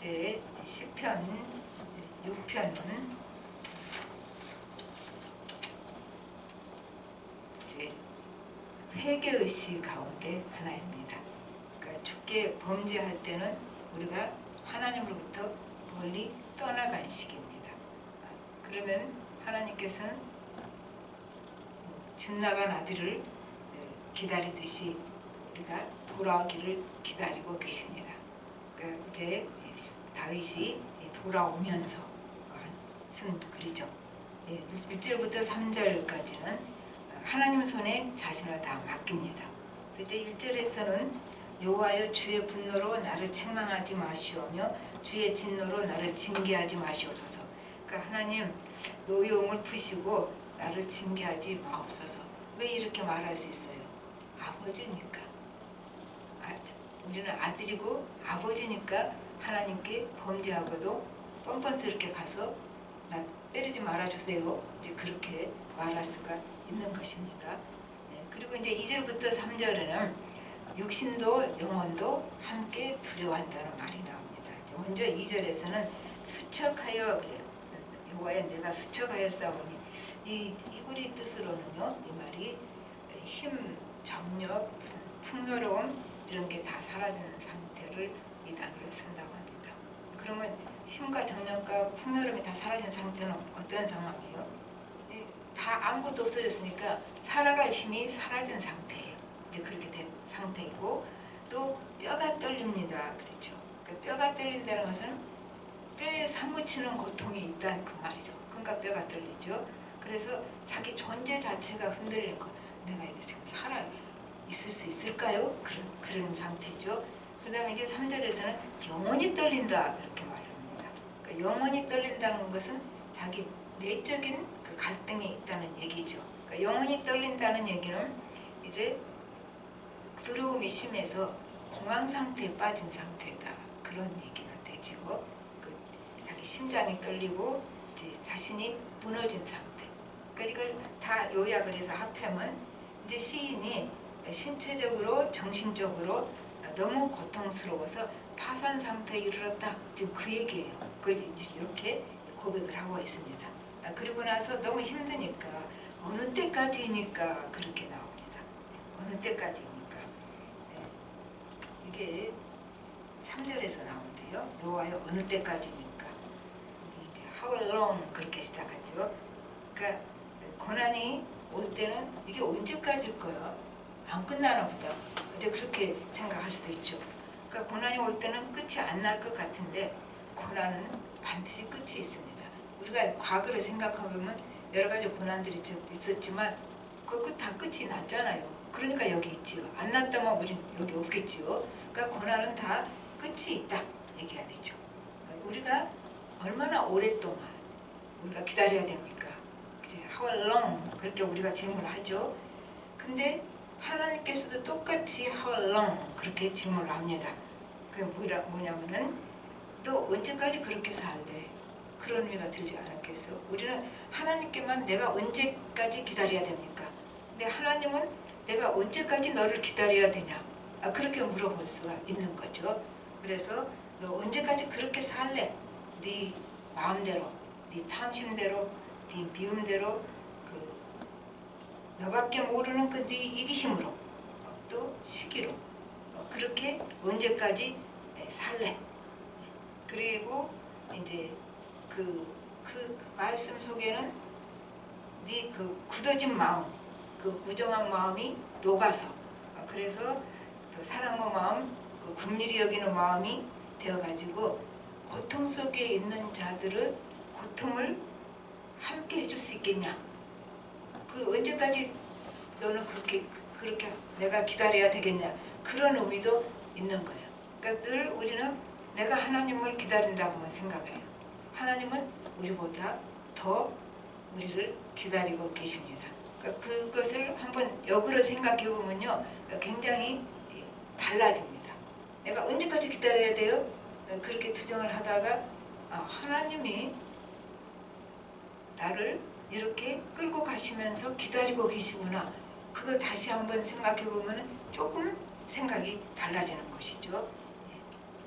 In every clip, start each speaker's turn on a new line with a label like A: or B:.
A: 이제 시편 6편은 이제 회개의 시 가운데 하나입니다. 그러니까 죽게 범죄할 때는 우리가 하나님으로부터 멀리 떠나간 시기입니다. 그러면 하나님께서는 집 나간 아들을 기다리듯이 우리가 돌아오기를 기다리고 계십니다. 그러니까 이제 다윗이 돌아오면서 쓴 글이죠. 1절부터 3절까지는 하나님 손에 자신을 다 맡깁니다. 이제 1절에서는 여호와여 주의 분노로 나를 책망하지 마시오며 주의 진노로 나를 징계하지 마시옵소서. 그러니까 하나님 노여움을 푸시고 나를 징계하지 마옵소서. 왜 이렇게 말할 수 있어요? 아버지니까. 아, 우리는 아들이고 아버지니까 하나님께 범죄하고도 뻔뻔스럽게 가서 나 때리지 말아주세요. 이제 그렇게 말할 수가 있는 것입니다. 네, 그리고 이제 2절부터 3절에는 육신도 영혼도 함께 두려워한다는 말이 나옵니다. 먼저 2절에서는 수척하여 여호와여 내가 수척하여 싸우니 이 이구리 뜻으로는요 이 말이 힘, 정력, 무슨 풍요로움 이런 게 다 사라지는 상태를 이 쓴다고 합니다. 그러면 힘과 정력과 풍요로움이 다 사라진 상태는 어떤 상황이에요? 이다 아무것도 없어졌으니까 살아갈 힘이 사라진 상태예요. 이제 그렇게 된 상태이고 또 뼈가 떨립니다. 그렇죠. 그 뼈가 떨린다는 것은 뼈에 사무치는 고통이 있다는 그 말이죠. 그러니까 뼈가 떨리죠. 그래서 자기 존재 자체가 흔들린 거. 내가 이게 지금 살아 있을 수 있을까요? 그런 그런 상태죠. 그 다음에 이제 3절에서는 영혼이 떨린다 그렇게 말합니다. 그러니까 영혼이 떨린다는 것은 자기 내적인 그 갈등이 있다는 얘기죠. 그러니까 영혼이 떨린다는 얘기는 이제 두려움이 심해서 공황 상태에 빠진 상태다 그런 얘기가 되죠. 그 자기 심장이 떨리고 이제 자신이 무너진 상태. 그러니까 이걸 다 요약을 해서 합하면 이제 시인이 신체적으로 정신적으로 너무 고통스러워서 파산 상태에 이르렀다. 지금 그 얘기예요. 그 이렇게 고백을 하고 있습니다. 아, 그리고 나서 너무 힘드니까 어느 때까지니까 그렇게 나옵니다. 어느 때까지니까 네. 이게 3절에서 나오는데요. 여호와여 어느 때까지니까 이제 long 그렇게 시작하죠. 그러니까 고난이 올 때는 이게 언제까지일 거야? 안 끝나나 보다. 이제 그렇게 생각할 수도 있죠. 그러니까 고난이 올 때는 끝이 안 날 것 같은데 고난은 반드시 끝이 있습니다. 우리가 과거를 생각해보면 여러 가지 고난들이 있- 있었지만 그다 끝이 났잖아요. 그러니까 여기 있지요. 안 났다면 우린 여기 없겠지요. 그러니까 고난은 다 끝이 있다 얘기해야 되죠. 우리가 얼마나 오랫동안 우리가 기다려야 됩니까? 이제 how long 그렇게 우리가 질문을 하죠. 근데 하나님께서도 똑같이 how long 그렇게 질문을 합니다. 그게 뭐라 뭐냐면은 너 언제까지 그렇게 살래? 그런 의미가 들지 않았겠어? 우리는 하나님께만 내가 언제까지 기다려야 됩니까? 근데 하나님은 내가 언제까지 너를 기다려야 되냐? 아, 그렇게 물어볼 수가 있는 거죠. 그래서 너 언제까지 그렇게 살래? 네 마음대로, 네 탐심대로, 네 미움대로 그 너밖에 모르는 그 네 이기심으로 어, 또 시기로 어, 그렇게 언제까지 에, 살래? 그리고 이제 그, 그 말씀 속에는 네 그 굳어진 마음, 그 무정한 마음이 녹아서 어, 그래서 그 사랑의 마음, 그 긍휼히 여기는 마음이 되어가지고 고통 속에 있는 자들의 고통을 함께 해줄 수 있겠냐? 그 언제까지 너는 그렇게 그렇게 내가 기다려야 되겠냐? 그런 의미도 있는 거예요. 그러니까 늘 우리는 내가 하나님을 기다린다고만 생각해요. 하나님은 우리보다 더 우리를 기다리고 계십니다. 그러니까 그것을 한번 역으로 생각해 보면요, 굉장히 달라집니다. 내가 언제까지 기다려야 돼요? 그렇게 투정을 하다가 아, 하나님이 나를 이렇게 끌고 가시면서 기다리고 계시구나. 그걸 다시 한번 생각해 보면 조금 생각이 달라지는 것이죠. 예.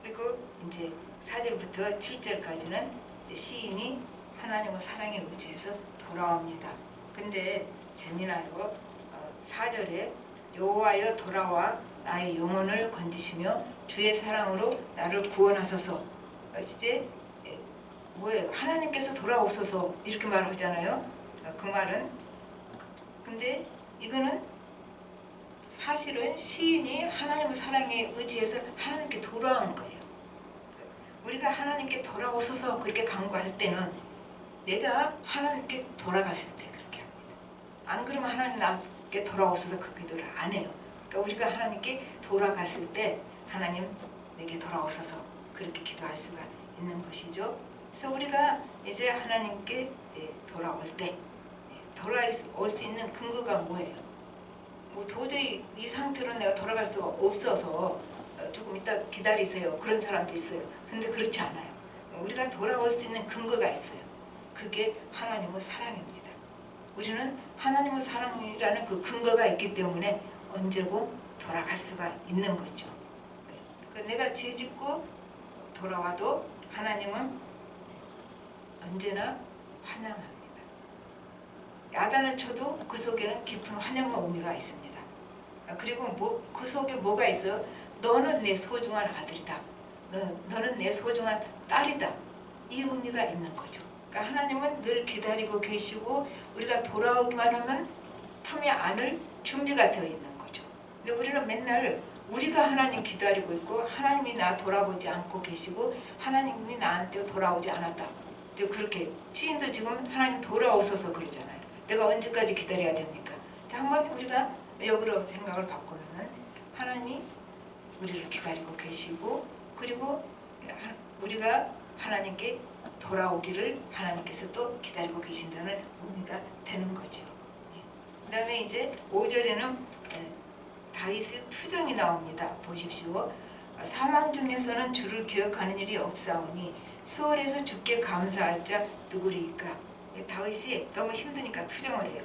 A: 그리고 이제 4절부터 7절까지는 시인이 하나님의 사랑에 의지해서 돌아옵니다. 근데 재미나요. 어, 4절에 여호와여 돌아와 나의 영혼을 건지시며 주의 사랑으로 나를 구원하소서. 어, 이제 에, 뭐예요? 하나님께서 돌아오소서 이렇게 말하잖아요. 어, 그 말은 근데 이거는 사실은 시인이 하나님의 사랑에 의지해서 하나님께 돌아온 거예요. 우리가 하나님께 돌아오소서 그렇게 간구할 때는 내가 하나님께 돌아갔을 때 그렇게 합니다. 안 그러면 하나님 나께 돌아오소서 그 기도를 안 해요. 그러니까 우리가 하나님께 돌아갔을 때 하나님 내게 돌아오소서 그렇게 기도할 수가 있는 것이죠. 그래서 우리가 이제 하나님께 예, 돌아올 때 예, 돌아올 수 있는 근거가 뭐예요? 뭐 도저히 이 상태로 내가 돌아갈 수가 없어서 어, 조금 이따 기다리세요. 그런 사람도 있어요. 근데 그렇지 않아요. 우리가 돌아올 수 있는 근거가 있어요. 그게 하나님의 사랑입니다. 우리는 하나님의 사랑이라는 그 근거가 있기 때문에 언제고 돌아갈 수가 있는 거죠. 네. 그 내가 죄 짓고 돌아와도 하나님은 언제나 환영합니다. 야단을 쳐도 그 속에는 깊은 환영의 의미가 있습니다. 아, 그리고 뭐, 그 속에 뭐가 있어? 너는 내 소중한 아들이다. 너, 너는 내 소중한 딸이다. 이 의미가 있는 거죠. 그러니까 하나님은 늘 기다리고 계시고 우리가 돌아오기만 하면 품에 안을 준비가 되어 있는 거죠. 근데 우리는 맨날 우리가 하나님 기다리고 있고 하나님이 나 돌아보지 않고 계시고 하나님이 나한테 돌아오지 않았다. 그렇게 시인도 지금 하나님 돌아오셔서 그러잖아요. 내가 언제까지 기다려야 됩니까? 한번 우리가 역으로 생각을 바꾸면은 하나님이 우리를 기다리고 계시고 그리고 하- 우리가 하나님께 돌아오기를 하나님께서 또 기다리고 계신다는 의미가 되는 거죠. 예. 그다음에 이제 5절에는 다윗의 투정이 나옵니다. 보십시오. 사망 중에서는 주를 기억하는 일이 없사오니 수월에서 주께 감사할 자 누구리까? 예, 다윗이 너무 힘드니까 투정을 해요.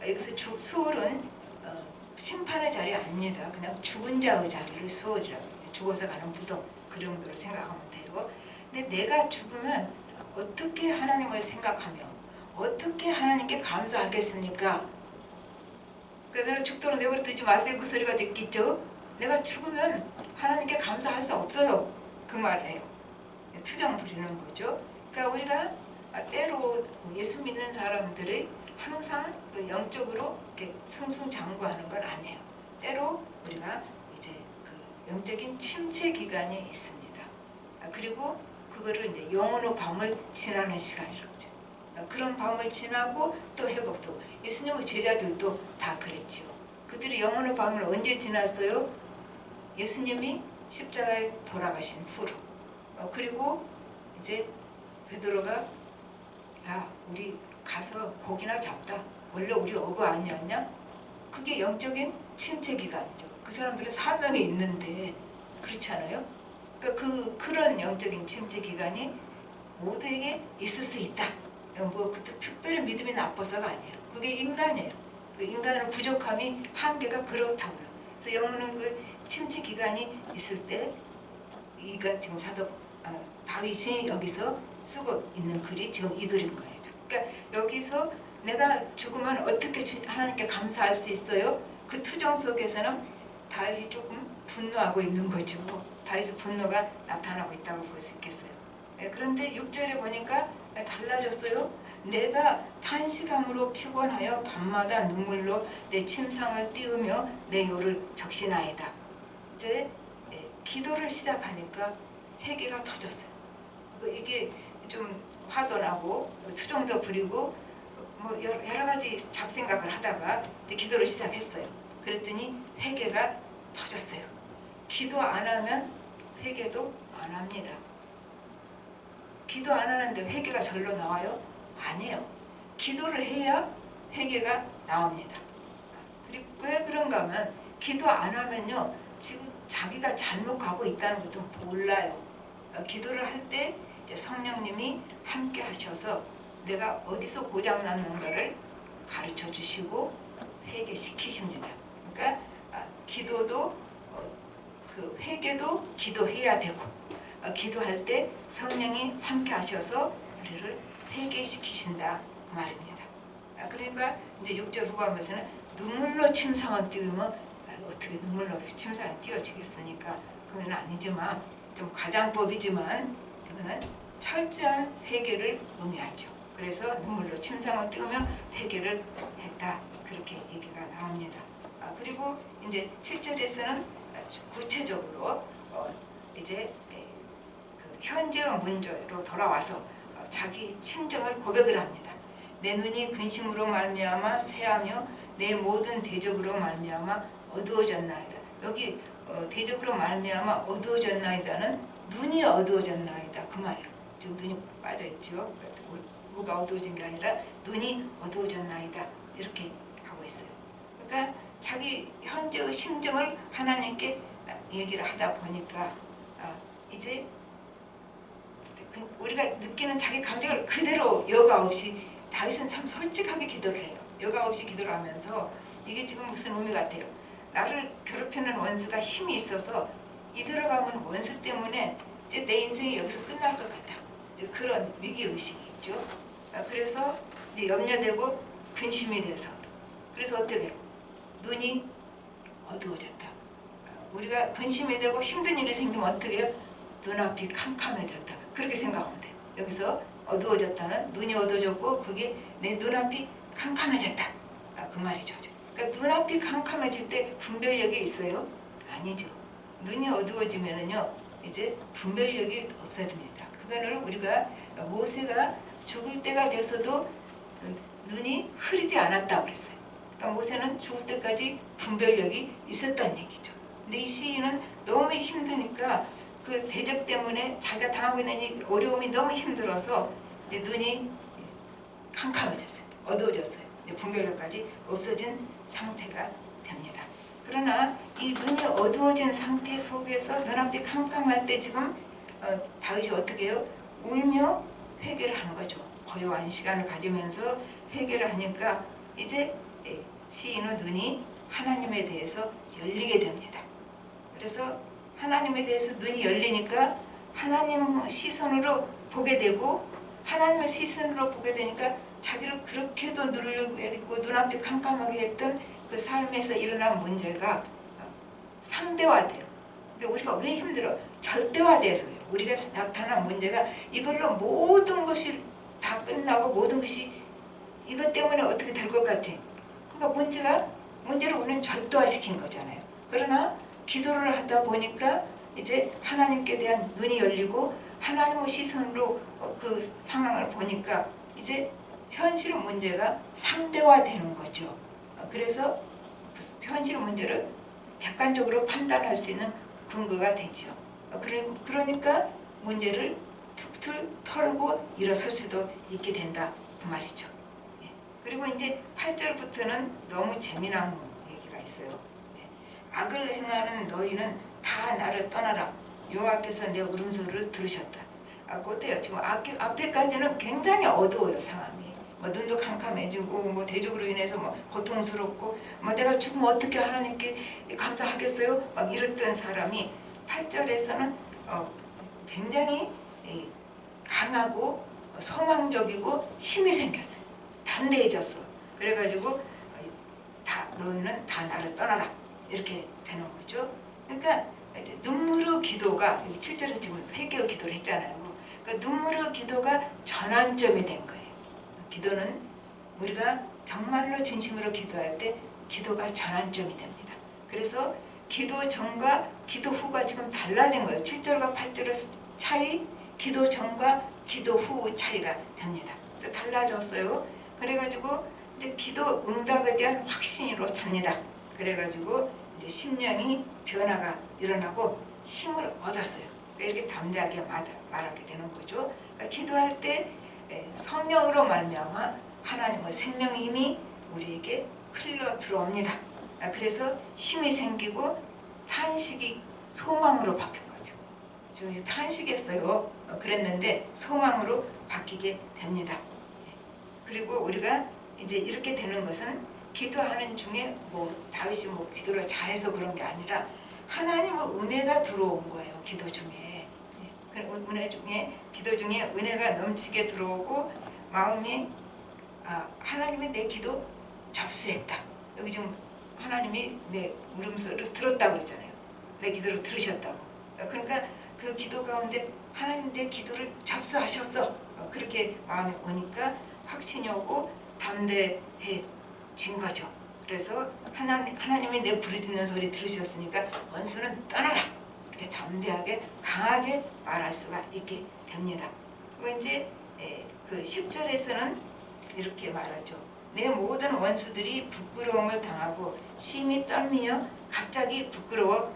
A: 여기서 주, 수월은 어, 심판의 자리 아닙니다. 그냥 죽은 자의 자리를 수월이라고 해요. 죽어서 가는 무덤 그 정도로 생각하면 돼요. 근데 내가 죽으면 어떻게 하나님을 생각하며 어떻게 하나님께 감사하겠습니까? 내가 죽도록 내버려 두지 마세요. 그 소리가 듣겠죠? 내가 죽으면 하나님께 감사할 수 없어요. 그 말이에요. 투정 부리는 거죠. 그러니까 우리가 아, 때로 예수 믿는 사람들이 항상 그 영적으로 이렇게 승승장구하는 건 아니에요. 때로 우리가 이제 그 영적인 침체 기간이 있습니다. 아, 그리고 그거를 이제 영혼의 밤을 지나는 시간이라고 하죠. 아, 그런 밤을 지나고 또 회복도 예수님의 제자들도 다 그랬지요. 그들이 영혼의 밤을 언제 지났어요? 예수님이 십자가에 돌아가신 후로. 어, 그리고 이제 베드로가 야 우리 가서 고기나 잡다. 원래 우리 어부 아니었냐? 그게 영적인 침체 기간이죠. 그 사람들은 사명이 있는데 그렇지 않아요? 그러니까 그 그런 영적인 침체 기간이 모두에게 있을 수 있다. 뭐 그 특별히 믿음이 나빠서가 아니에요. 그게 인간이에요. 그 인간의 부족함이 한계가 그렇다고요. 그래서 영혼은 그 침체 기간이 있을 때 이가 지금 사도 아, 다윗이 여기서 쓰고 있는 글이 지금 이 글인 거예요. 그러니까 여기서 내가 죽으면 어떻게 주- 하나님께 감사할 수 있어요? 그 투정 속에서는 다윗이 조금 분노하고 있는 거죠. 다윗의 분노가 나타나고 있다고 볼 수 있겠어요. 예, 그런데 6절에 보니까 달라졌어요. 내가 탄식함으로 피곤하여 밤마다 눈물로 내 침상을 띄우며 내 요를 적시나이다. 이제 예, 기도를 시작하니까 회개가 터졌어요. 그 이게 좀 화도 나고 투정도 부리고 뭐 여러, 가지 잡생각을 하다가 기도를 시작했어요. 그랬더니 회개가 터졌어요. 기도 안 하면 회개도 안 합니다. 기도 안 하는데 회개가 절로 나와요? 아니에요. 기도를 해야 회개가 나옵니다. 그리고 왜 그런가 하면 기도 안 하면요 지금 자기가 잘못 가고 있다는 것도 몰라요. 어, 기도를 할때 성령님이 함께 하셔서 내가 어디서 고장 났는가를 가르쳐 주시고 회개시키십니다. 그러니까 아, 기도도 어, 그 회개도 기도해야 되고 어, 기도할 때 성령이 함께 하셔서 우리를 회개시키신다 그 말입니다. 아, 그러니까 이제 6절 후반부에서는 눈물로 침상을 띄우면 아, 어떻게 눈물로 침상을 띄워지겠습니까? 그건 아니지만 좀 가장법이지만 이거는 철저한 회개를 의미하죠. 그래서 눈물로 침상을 띄우면 회개를 했다 그렇게 얘기가 나옵니다. 아, 그리고 이제 7절에서는 구체적으로 어, 이제 예, 그 현재의 문제로 돌아와서 어, 자기 심정을 고백을 합니다. 내 눈이 근심으로 말미암아 쇠하며 내 모든 대적으로 말미암아 어두워졌나이다. 여기 어, 대적으로 말미암아 어두워졌나이다는 눈이 어두워졌나이다 그 말이에요. 지금 눈이 빠져 있죠. 뭐가 어두워진 게 아니라 눈이 어두워졌나이다 이렇게 하고 있어요. 그러니까 자기 현재의 심정을 하나님께 얘기를 하다 보니까 아, 이제 그 우리가 느끼는 자기 감정을 그대로 여과 없이 다윗은 참 솔직하게 기도를 해요. 여과 없이 기도를 하면서 이게 지금 무슨 의미 같아요. 나를 괴롭히는 원수가 힘이 있어서 이 들어가면 원수 때문에 이제 내 인생이 여기서 끝날 것 같다. 이제 그런 위기 의식이 있죠. 아, 그래서 이제 염려되고 근심이 돼서 그래서 어떻게? 눈이 어두워졌다. 아, 우리가 근심이 되고 힘든 일이 생기면 어떻게? 눈앞이 캄캄해졌다. 그렇게 생각하면 돼요. 여기서 어두워졌다는 눈이 어두워졌고 그게 내 눈앞이 캄캄해졌다. 아, 그 말이죠. 그러니까 눈앞이 캄캄해질 때 분별력이 있어요? 아니죠. 눈이 어두워지면은요 이제 분별력이 없어집니다. 그거를 우리가 모세가 죽을 때가 돼서도 눈이 흐리지 않았다고 그랬어요. 그러니까 모세는 죽을 때까지 분별력이 있었다는 얘기죠. 근데 이 시인은 너무 힘드니까 그 대적 때문에 자기가 당하고 있는 이 어려움이 너무 힘들어서 이제 눈이 캄캄해졌어요. 어두워졌어요. 분별력까지 없어진 상태가 됩니다. 그러나 이 눈이 어두워진 상태 속에서 눈앞이 캄캄할 때 지금 어, 다윗이 어떻게 해요? 울며 회개를 하는 거죠. 고요한 시간을 가지면서 회개를 하니까 이제 예, 시인의 눈이 하나님에 대해서 열리게 됩니다. 그래서 하나님에 대해서 눈이 열리니까 하나님 시선으로 보게 되고 하나님의 시선으로 보게 되니까 자기를 그렇게도 누르려고 했고 눈앞이 캄캄하게 했던 그 삶에서 일어난 문제가 상대화돼요. 근데 우리가 왜 힘들어? 절대화돼서요. 우리가 나타난 문제가 이걸로 모든 것이 다 끝나고 모든 것이 이것 때문에 어떻게 될 것 같아. 그러니까 문제가 문제를 우리는 절대화시킨 거잖아요. 그러나 기도를 하다 보니까 이제 하나님께 대한 눈이 열리고 하나님의 시선으로 어, 그 상황을 보니까 이제 현실 문제가 상대화되는 거죠. 어, 그래서 현실 문제를 객관적으로 판단할 수 있는 근거가 되죠. 어, 그러니까 문제를 툭툭 털고 일어설 수도 있게 된다 그 말이죠. 예. 그리고 이제 8절부터는 너무 재미난 얘기가 있어요. 네. 악을 행하는 너희는 다 나를 떠나라. 여호와께서 내 울음소리를 들으셨다. 아, 어때요? 지금 앞, 앞에까지는 굉장히 어두워요 상황이. 뭐 눈도 캄캄해지고 뭐 대적으로 인해서 뭐 고통스럽고 뭐 내가 죽으면 어떻게 하나님께 감사하겠어요? 막 이랬던 사람이 8절에서는 어, 굉장히 강하고 소망적이고 힘이 생겼어요. 담대해졌어. 그래가지고 다 너는 다 나를 떠나라 이렇게 되는 거죠. 그러니까 눈물의 기도가 7절에서 지금 회개의 기도를 했잖아요. 그러니까 눈물의 기도가 전환점이 된 거예요. 기도는 우리가 정말로 진심으로 기도할 때 기도가 전환점이 됩니다. 그래서 기도 전과 기도 후가 지금 달라진 거예요. 7절과 8절의 차이, 기도 전과 기도 후 차이가 됩니다. 그래서 달라졌어요. 그래가지고 이제 기도 응답에 대한 확신으로 찹니다. 그래가지고 이제 심령이 변화가 일어나고 힘을 얻었어요. 그러니까 이렇게 담대하게 말하게 되는 거죠. 그러니까 기도할 때 성령으로 말미암아 하나님의 생명 힘이 우리에게 흘러 들어옵니다. 아, 그래서 힘이 생기고 탄식이 소망으로 바뀐 거죠. 지금 탄식했어요. 어, 그랬는데 소망으로 바뀌게 됩니다. 예. 그리고 우리가 이제 이렇게 되는 것은 기도하는 중에 뭐 다윗이 뭐 기도를 잘해서 그런 게 아니라 하나님의 은혜가 들어온 거예요. 기도 중에. 은혜 중에 기도 중에 은혜가 넘치게 들어오고 마음이 아, 하나님이 내 기도 접수했다. 여기 지금 하나님이 내 물음소리를 들었다고 그랬잖아요. 내 기도를 들으셨다고. 그러니까 그 기도 가운데 하나님 내 기도를 접수하셨어. 어, 그렇게 마음이 오니까 확신이 오고 담대해진 거죠. 그래서 하나님, 하나님이 내 부르짖는 소리 들으셨으니까 원수는 떠나라. 이렇게 담대하게 강하게 말할 수가 있게 됩니다. 이제 에, 그 10절에서는 이렇게 말하죠. 내 모든 원수들이 부끄러움을 당하고 심히 떨미며 갑자기 부끄러워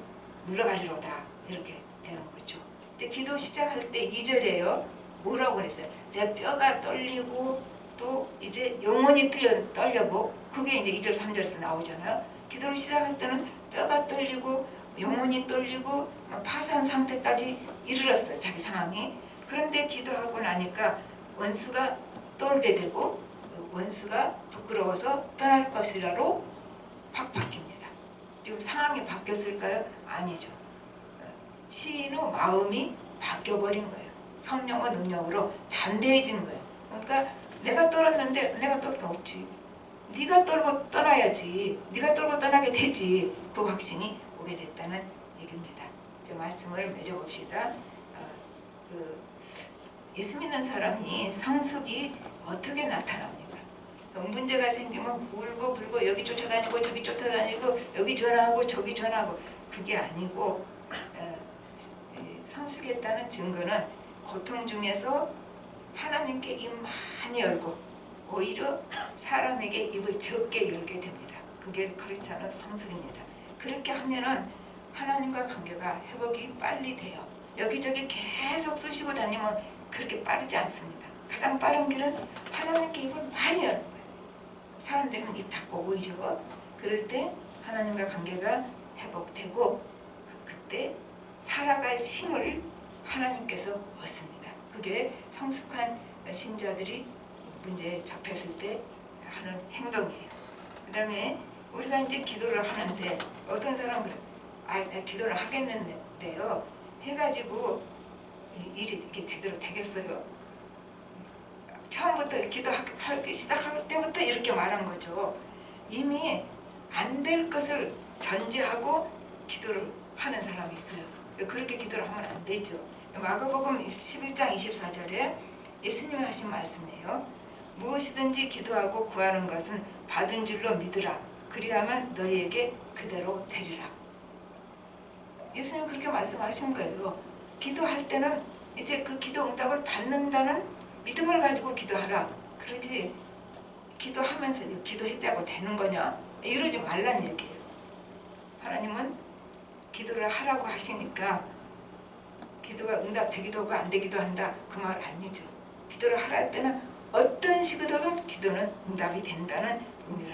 A: 물러가리로다. 이렇게 되는 거죠. 이제 기도 시작할 때 2절에요. 뭐라고 그랬어요? 내 뼈가 떨리고 또 이제 영혼이 떨려, 떨려고 그게 이제 2절 3절에서 나오잖아요. 기도를 시작할 때는 뼈가 떨리고 영혼이 떨리고 막 파산 상태까지 이르렀어요. 자기 상황이. 그런데 기도하고 나니까 원수가 떨게 되고 원수가 부끄러워서 떠날 것이라로 확 바뀝니다. 지금 상황이 바뀌었을까요? 아니죠. 시인의 마음이 바뀌어버린 거예요. 성령의 능력으로 담대해진 거예요. 그러니까 내가 떨었는데 내가 떨게 없지. 네가 떨고 떠나야지. 네가 떨고 떠나게 되지. 그 확신이 오게 됐다는 얘기입니다. 이제 말씀을 맺어봅시다. 어, 그 예수 믿는 사람이 성숙이 어떻게 나타납니까? 그 문제가 생기면 울고 불고 여기 쫓아다니고 저기 쫓아다니고 여기 전화하고 저기 전화하고 그게 아니고 어, 이 성숙했다는 증거는 고통 중에서 하나님께 입 많이 열고 오히려 사람에게 입을 적게 열게 됩니다. 그게 크리스천의 성숙입니다. 그렇게 하면은 하나님과 관계가 회복이 빨리 돼요. 여기저기 계속 쑤시고 다니면 그렇게 빠르지 않습니다. 가장 빠른 길은 하나님께 입을 많이 여는 거예요. 사람들은 입 닫고 오히려 그럴 때 하나님과 관계가 회복되고 그- 그때 살아갈 힘을 하나님께서 얻습니다. 그게 성숙한 신자들이 문제에 접했을 때 하는 행동이에요. 그 다음에 우리가 이제 기도를 하는데 어떤 사람은 그래, 아, 나 기도를 하겠는데요. 해가지고 이 일이 이렇게 제대로 되겠어요. 처음부터 기도하기 시작할 때부터 이렇게 말한 거죠. 이미 안 될 것을 전제하고 기도를 하는 사람이 있어요. 그렇게 기도를 하면 안 되죠. 마가복음 11장 24절에 예수님이 하신 말씀이에요. 무엇이든지 기도하고 구하는 것은 받은 줄로 믿으라. 그리하면 너희에게 그대로 되리라. 예수님 그렇게 말씀하신 거예요. 기도할 때는 이제 그 기도 응답을 받는다는 믿음을 가지고 기도하라. 그러지 기도하면서 기도했다고 되는 거냐? 이러지 말란 얘기예요. 하나님은 기도를 하라고 하시니까 기도가 응답되기도 하고 안 되기도 한다. 그 말 아니죠. 기도를 하라 할 때는 어떤 식으로든 기도는 응답이 된다는 의미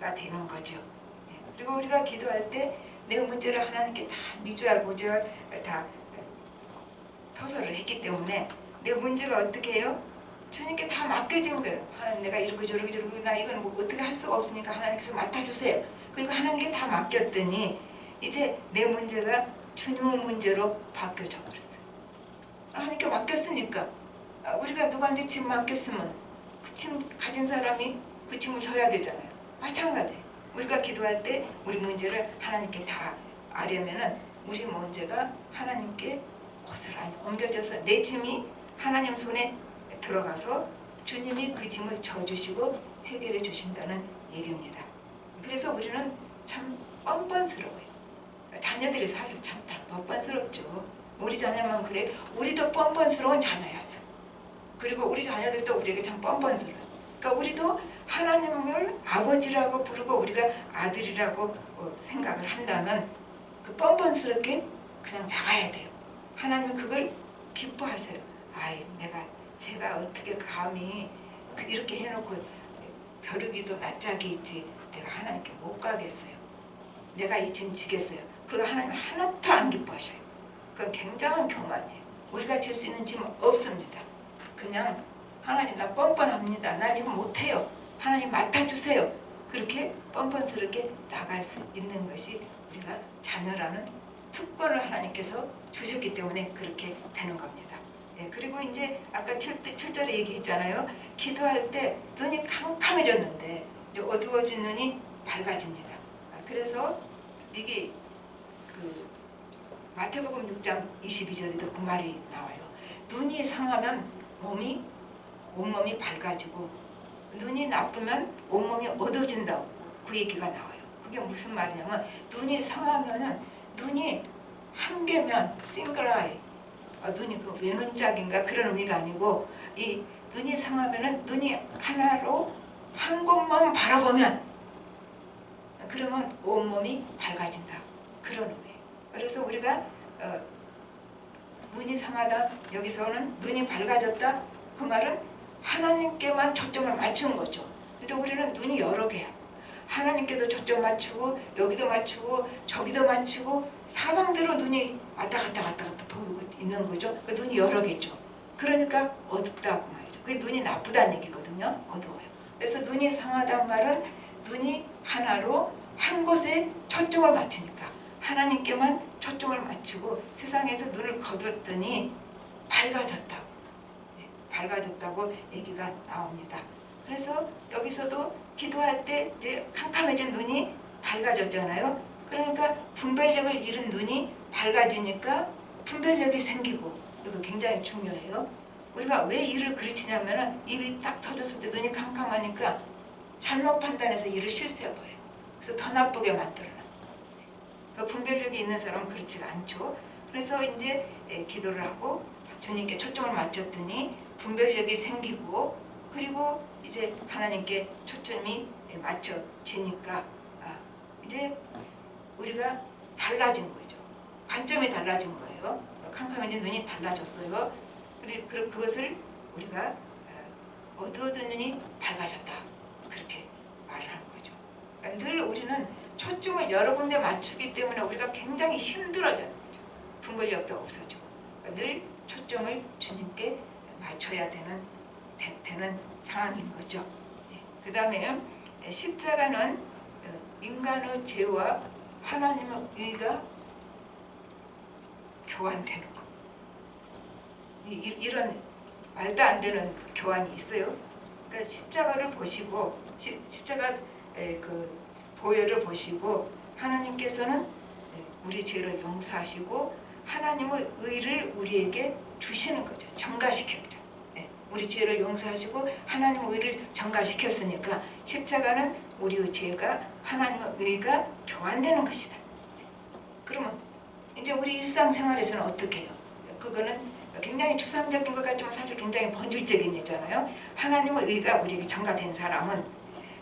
A: 가 되는 거죠. 예. 그리고 우리가 기도할 때 내 문제를 하나님께 다 미주알 모주알 다 토설을 했기 때문에 내 문제가 어떻게 해요? 주님께 다 맡겨진 거예요. 하나님 내가 이러고 저러고 저러고 나 이건 뭐 어떻게 할 수가 없으니까 하나님께서 맡아주세요. 그리고 하나님께 다 맡겼더니 이제 내 문제가 주님의 문제로 바뀌어져 버렸어요. 하나님께 맡겼으니까 아, 우리가 누구한테 짐 맡겼으면 그 짐 가진 사람이 그 짐을 져야 되잖아요. 마찬가지. 우리가 기도할 때 우리 문제를 하나님께 다 아려면은 우리 문제가 하나님께 고스란히 옮겨져서 내 짐이 하나님 손에 들어가서 주님이 그 짐을 져주시고 해결해 주신다는 얘기입니다. 그래서 우리는 참 뻔뻔스러워요. 자녀들이 사실 참 다 뻔뻔스럽죠. 우리 자녀만 그래. 우리도 뻔뻔스러운 자녀였어. 그리고 우리 자녀들도 우리에게 참 뻔뻔스러워. 그러니까 우리도 하나님을 아버지라고 부르고 우리가 아들이라고 어, 생각을 한다면 그 뻔뻔스럽게 그냥 나가야 돼요. 하나님은 그걸 기뻐하세요. 아이 내가 제가 어떻게 감히 그 이렇게 해놓고 벼르기도 낯짝이 있지 내가 하나님께 못 가겠어요. 내가 이 짐 지겠어요. 그거 하나님 하나도 안 기뻐하셔요. 그건 굉장한 교만이에요. 우리가 질 수 있는 짐은 없습니다. 그냥 하나님 나 뻔뻔합니다. 난 이거 못해요. 하나님 맡아주세요. 그렇게 뻔뻔스럽게 나갈 수 있는 것이 우리가 자녀라는 특권을 하나님께서 주셨기 때문에 그렇게 되는 겁니다. 예, 그리고 이제 아까 7, 7절에 얘기했잖아요. 기도할 때 눈이 캄캄해졌는데 이제 어두워진 눈이 밝아집니다. 아, 그래서 이게 그 마태복음 6장 22절에도 그 말이 나와요. 눈이 상하면 몸이 온몸이 밝아지고 눈이 나쁘면 온몸이 어두워진다고 그 얘기가 나와요. 그게 무슨 말이냐면 눈이 상하면은 눈이 한 개면 싱글 아이 아, 눈이 그 외눈짝인가 그런 의미가 아니고 이 눈이 상하면은 눈이 하나로 한 곳만 바라보면 그러면 온몸이 밝아진다 그런 의미예요. 그래서 우리가 어, 눈이 상하다 여기서는 눈이 밝아졌다 그 말은 하나님께만 초점을 맞춘 거죠. 근데 우리는 눈이 여러 개야. 하나님께도 초점 맞추고 여기도 맞추고 저기도 맞추고 사방대로 눈이 왔다 갔다 갔다 갔다 돌고 있는 거죠. 그 눈이 여러 개죠. 그러니까 어둡다고 말이죠. 그게 눈이 나쁘다는 얘기거든요. 어두워요. 그래서 눈이 상하단 말은 눈이 하나로 한 곳에 초점을 맞추니까 하나님께만 초점을 맞추고 세상에서 눈을 거뒀더니 밝아졌다고 네, 밝아졌다고 얘기가 나옵니다. 그래서 여기서도 기도할 때 이제 캄캄해진 눈이 밝아졌잖아요. 그러니까 분별력을 잃은 눈이 밝아지니까 분별력이 생기고 이거 굉장히 중요해요. 우리가 왜 일을 그르치냐면은 입이 딱 터졌을 때 눈이 캄캄하니까 잘못 판단해서 일을 실수해버려요. 그래서 더 나쁘게 만들어요. 그 분별력이 있는 사람은 그렇지가 않죠. 그래서 이제 예, 기도를 하고 주님께 초점을 맞췄더니 분별력이 생기고 그리고 이제 하나님께 초점이 예, 맞춰지니까 아, 이제 우리가 달라진 거죠. 관점이 달라진 거예요. 캄캄해진 눈이 달라졌어요. 그리고 그- 그것을 우리가 아, 어두워진 눈이 밝아졌다. 그렇게 말을 하는 거죠. 그러니까 늘 우리는 초점을 여러 군데 맞추기 때문에 우리가 굉장히 힘들어져요. 분별력도 없어지고 그러니까 늘 초점을 주님께 맞춰야 되는 되, 는 상황인 거죠. 그 다음에 십자가는 어, 인간의 죄와 하나님의 의가 교환되는 거. 이, 이- 이런 말도 안 되는 교환이 있어요. 그러니까 십자가를 보시고 십, 십자가 에, 그 보혈을 보시고 하나님께서는 에, 우리 죄를 용서하시고 하나님의 의를 우리에게 주시는 거죠. 전가시켜죠. 예, 우리 죄를 용서하시고 하나님의 의를 전가시켰으니까 십자가는 우리의 죄가 하나님의 의가 교환되는 것이다. 그러면 이제 우리 일상생활에서는 어떻게 해요? 그거는 굉장히 추상적인 것 같지만 사실 굉장히 본질적인 일이잖아요. 하나님의 의가 우리에게 전가된 사람은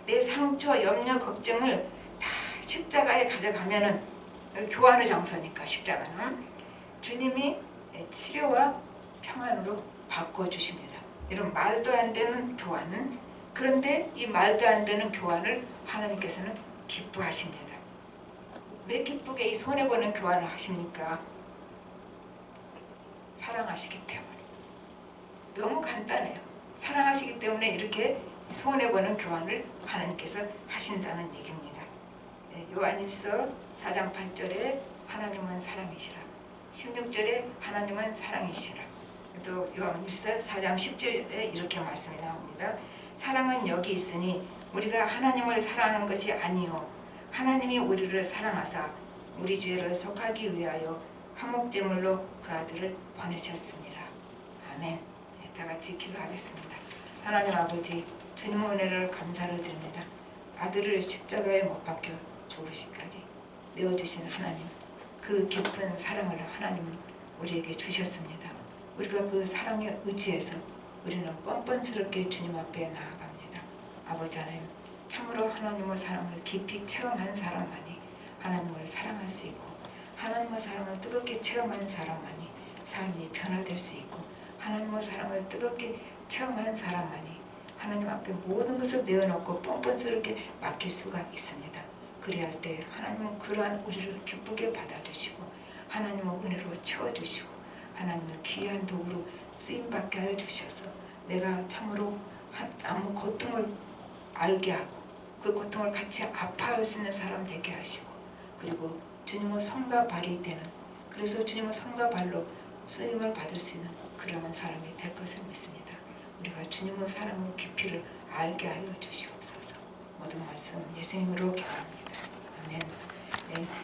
A: 내 상처, 염려, 걱정을 다 십자가에 가져가면은 교환의 장소니까 십자가는 주님이 치료와 평안으로 바꿔주십니다. 이런 말도 안 되는 교환은 그런데 이 말도 안 되는 교환을 하나님께서는 기뻐하십니다. 왜 기쁘게 이 손해보는 교환을 하십니까? 사랑하시기 때문에. 너무 간단해요. 사랑하시기 때문에 이렇게 손해보는 교환을 하나님께서 하신다는 얘기입니다. 네, 요한일서 4장 8절에 하나님은 사랑이시라. 16절에 하나님은 사랑이시라. 또 요한일서 4장 10절에 이렇게 말씀이 나옵니다. 사랑은 여기 있으니 우리가 하나님을 사랑하는 것이 아니요 하나님이 우리를 사랑하사 우리 죄를 속하기 위하여 화목제물로 그 아들을 보내셨습니다. 아멘. 네, 다 같이 기도하겠습니다. 하나님 아버지 주님 은혜를 감사를 드립니다. 아들을 십자가에 못 박혀 죽으시까지 내어주신 하나님 그 깊은 사랑을 하나님 우리에게 주셨습니다. 우리가 그 사랑에 의지해서 우리는 뻔뻔스럽게 주님 앞에 나아갑니다. 아버지 하나님 참으로 하나님의 사랑을 깊이 체험한 사람만이 하나님을 사랑할 수 있고 하나님의 사랑을 뜨겁게 체험한 사람만이 삶이 변화될 수 있고 하나님의 사랑을 뜨겁게 체험한 사람만이 하나님 앞에 모든 것을 내어놓고 뻔뻔스럽게 맡길 수가 있습니다. 그리할 때 하나님은 그러한 우리를 기쁘게 받아주시고 하나님의 은혜로 채워주시고 하나님의 귀한 도구로 쓰임받게 하여 주셔서 내가 참으로 한- 아무 고통을 알게 하고 그 고통을 같이 아파할 수 있는 사람 되게 하시고 그리고 주님의 손과 발이 되는 그래서 주님은 손과 발로 쓰임을 받을 수 있는 그러한 사람이 될 것을 믿습니다. 우리가 주님의 사랑의 깊이를 알게 하여 주시옵소서. 모든 말씀 예수님으로 기도합니다.